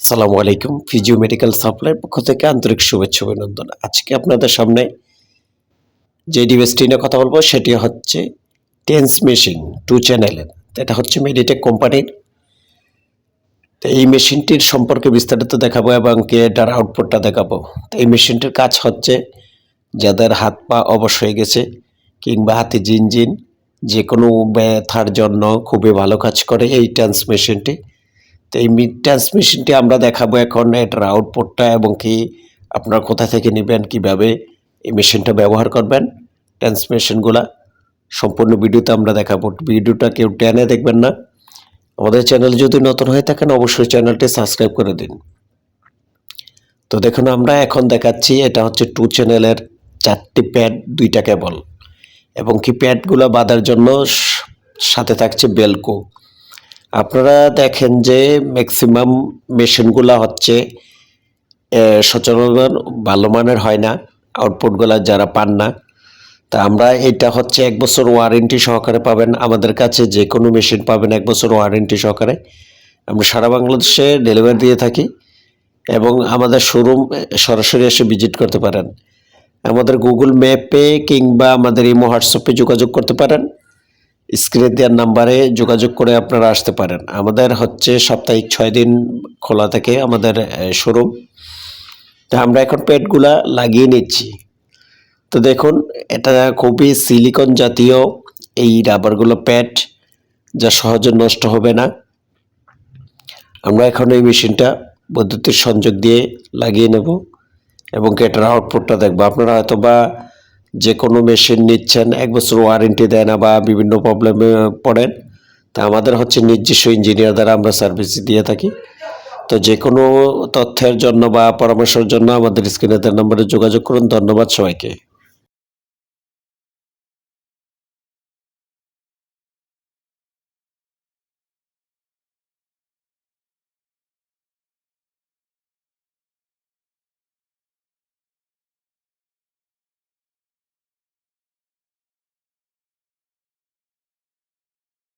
আসসালামু আলাইকুম, physio medical সাপ্লাইয়ের পক্ষ থেকে আন্তরিক শুভেচ্ছা অভিনন্দন। আজকে আপনাদের সামনে যে ডিভাইসটি নিয়ে কথা বলব, সেটি হচ্ছে টেন্স মেশিন টু চ্যানেলের। এটা হচ্ছে মেডিটেক কোম্পানির। তো এই মেশিনটির সম্পর্কে বিস্তারিত দেখাবো এবং কি এটার আউটপুটটা দেখাবো। তো এই মেশিনটির কাজ হচ্ছে যাদের হাত পা অবশ হয়ে গেছে কিংবা হাতে জিনজিন যে কোনো ব্যথার জন্য খুবই ভালো কাজ করে এই ট্যান্স মেশিনটি। তো এই মিড ট্রান্সমিশনটি আমরা দেখাবো এখন এটার আউটপুটটা এবং কি আপনারা কোথা থেকে নেবেন, কীভাবে এই মেশিনটা ব্যবহার করবেন ট্রান্সমিশনগুলা সম্পূর্ণ ভিডিওতে আমরা দেখাবো। ভিডিওটা কেউ টেনে দেখবেন না। আমাদের চ্যানেল যদি নতুন হয়ে থাকেন, অবশ্যই চ্যানেলটি সাবস্ক্রাইব করে দিন। তো দেখুন, আমরা এখন দেখাচ্ছি, এটা হচ্ছে টু চ্যানেলের চারটি প্যাড দুইটা কেবল এবং কি প্যাডগুলো বাঁধার জন্য সাথে থাকছে বেলকো আপনারা দেখেন যে ম্যাক্সিমাম মেশিনগুলো হচ্ছে সচরাচর ভালো মানের হয় না আউটপুটগুলো যারা পান না। তা আমরা এটা হচ্ছে এক বছর ওয়ারেন্টি সহকারে পাবেন। আমাদের কাছে যে কোনো মেশিন পাবেন এক বছর ওয়ারেন্টি সহকারে। আমরা সারা বাংলাদেশে ডেলিভারি দিয়ে থাকি এবং আমাদের শোরুম সরাসরি এসে ভিজিট করতে পারেন। আমাদের গুগল ম্যাপে কিংবা আমাদের ইমো হোয়াটসঅ্যাপে যোগাযোগ করতে পারেন। স্ক্রিনে দেওয়ার নাম্বারে যোগাযোগ করে আপনারা আসতে পারেন। আমাদের হচ্ছে সাপ্তাহিক ছয় দিন খোলা থাকে আমাদের শোরুম তা আমরা এখন পেটগুলা লাগিয়ে নিচ্ছি। তো দেখুন, এটা খুবই সিলিকন জাতীয় এই রাবারগুলো প্যাড যা সহজে নষ্ট হবে না। আমরা এখন এই মেশিনটা বৈদ্যুতিক সংযোগ দিয়ে লাগিয়ে নেব এবং কি এটার আউটপুটটা দেখব। আপনারা হয়তো বা যে কোনো মেশিন নিচ্ছেন, এক বছর ওয়ারেন্টি দেয় না বা বিভিন্ন প্রবলেমে পড়েন, তা আমাদের হচ্ছে নির্দিষ্ট ইঞ্জিনিয়ার দ্বারা আমরা সার্ভিস দিয়ে থাকি। তো যে কোনো তথ্যের জন্য বা পরামর্শের জন্য আমাদের স্ক্রিনে নম্বরে যোগাযোগ করুন। ধন্যবাদ সবাইকে।